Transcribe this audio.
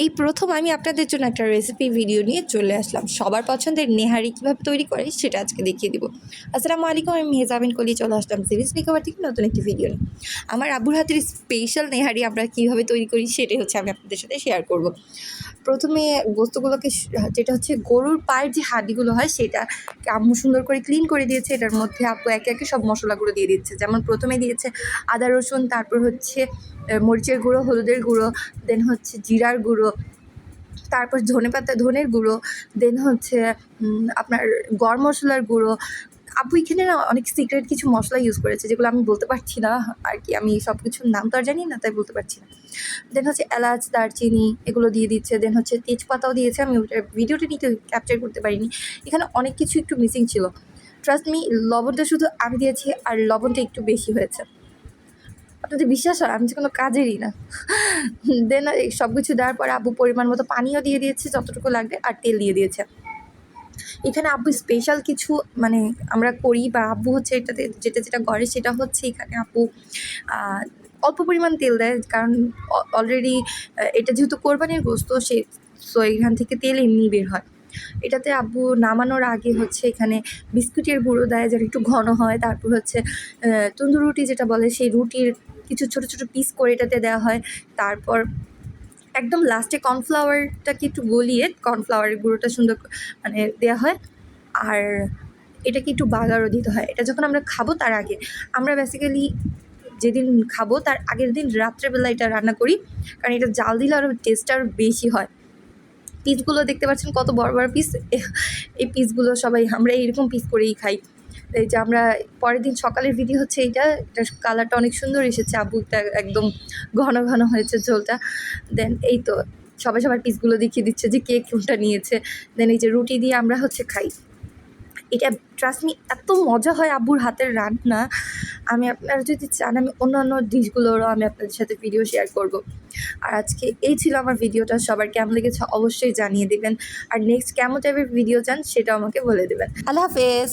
এই প্রথম আমি আপনাদের জন্য একটা রেসিপি ভিডিও নিয়ে চলে আসলাম। সবার পছন্দের নেহারি কীভাবে তৈরি করে সেটা আজকে দেখিয়ে দিব। আসসালামু আলাইকুম, আমি মেহজাবিন কলি, চলে আসলাম সিরিজ মেকওভার থেকে নতুন একটি ভিডিও নিয়ে। আমার আব্বুর হাতের স্পেশাল নেহারি আমরা কীভাবে তৈরি করি সেটাই হচ্ছে আমি আপনাদের সাথে শেয়ার করব। প্রথমে গোস্তগুলোকে স- যেটা হচ্ছে গরুর পায়ের যে হাড্ডিগুলো হয় সেটা আম্মু সুন্দর করে ক্লিন করে দিয়েছে। এটার মধ্যে আপু একে একে সব মশলাগুলো দিয়ে দিচ্ছে। যেমন প্রথমে দিয়েছে আদা রসুন, তারপর হচ্ছে মরিচের গুঁড়ো, হলুদের গুঁড়ো দেন হচ্ছে জিরার গুঁড়ো তারপর ধনে পাতা, ধনের গুঁড়ো দেন হচ্ছে আপনার গরম মশলার গুঁড়ো। আপু, এখানে না অনেক সিক্রেট কিছু মশলা ইউজ করেছে যেগুলো আমি বলতে পারছি না, আর কি আমি সব কিছুর নাম তো আর জানি না, তাই বলতে পারছি না। দেন হচ্ছে এলাচ, দারচিনি, এগুলো দিয়ে দিচ্ছে দেন হচ্ছে তেজপাতাও দিয়েছে, আমি ওটা ভিডিওটা নিতে ক্যাপচার করতে পারিনি। এখানে অনেক কিছু একটু মিসিং ছিল। ট্রাস্ট মি লবণটা শুধু আমি দিয়েছি, আর লবণটা একটু বেশি হয়েছে। আপনাদের বিশ্বাস হয়? আমি যে কোনো কাজেরই না। দেন সব কিছু দেওয়ার পরে আব্বু পরিমাণ মতো পানিও দিয়ে দিয়েছে, যতটুকু লাগবে, আর তেল দিয়ে দিয়েছে। এখানে আব্বু স্পেশাল কিছু মানে আমরা করি বা আব্বু হচ্ছে এটাতে, যেটা যেটা করে সেটা হচ্ছে এখানে আব্বু অল্প পরিমাণ তেল দেয়। কারণ অলরেডি এটা যেহেতু কোরবানির গোস্ত, সে সো এখান থেকে তেল এমনি বের হয়। এটাতে আব্বু নামানোর আগে হচ্ছে এখানে বিস্কুটের গুঁড়ো দেয়, যেন একটু ঘন হয়। তারপর হচ্ছে তন্দুর রুটি যেটা বলে, সেই রুটির কিছু ছোট ছোট পিস করে এটাতে দেওয়া হয়। তারপর একদম লাস্টে কর্নফ্লাওয়ারটাকে একটু গলিয়ে কর্নফ্লাওয়ারের গুঁড়োটা সুন্দর মানে দেওয়া হয়। আর এটাকে একটু বাগারও দিতে হয়। এটা যখন আমরা খাব তার আগে, আমরা বেসিক্যালি যেদিন খাব তার আগের দিন রাত্রেবেলা এটা রান্না করি। কারণ এটা জাল দিলে আরও টেস্ট আরও বেশি হয়। পিসগুলো দেখতে পাচ্ছেন কত বড় বড় পিস এই পিসগুলো সবাই, আমরা এইরকম পিস করেই খাই। এই যে আমরা পরের দিন সকালের ভিডিও হচ্ছে এইটা, এটার কালারটা অনেক সুন্দর এসেছে আবুটা একদম ঘন ঘন হয়েছে ঝোলটা। দেন এই তো, সবাই সবার পিসগুলো দেখিয়ে দিচ্ছে যে কে কোনটা নিয়েছে। দেন এই যে রুটি দিয়ে আমরা হচ্ছে খাই। এটা ট্রাস্ট মি এত মজা হয় আব্বুর হাতের রান্না। আমি আপনারা যদি চান, আমি অন্যান্য ডিশগুলোরও আমি আপনাদের সাথে ভিডিও শেয়ার করব। আর আজকে এই ছিল আমার ভিডিওটা সবার কেমন লেগেছে অবশ্যই জানিয়ে দেবেন। আর নেক্সট কেমন টাইপের ভিডিও চান, সেটাও আমাকে বলে দেবেন। আল্লাহ হাফেজ!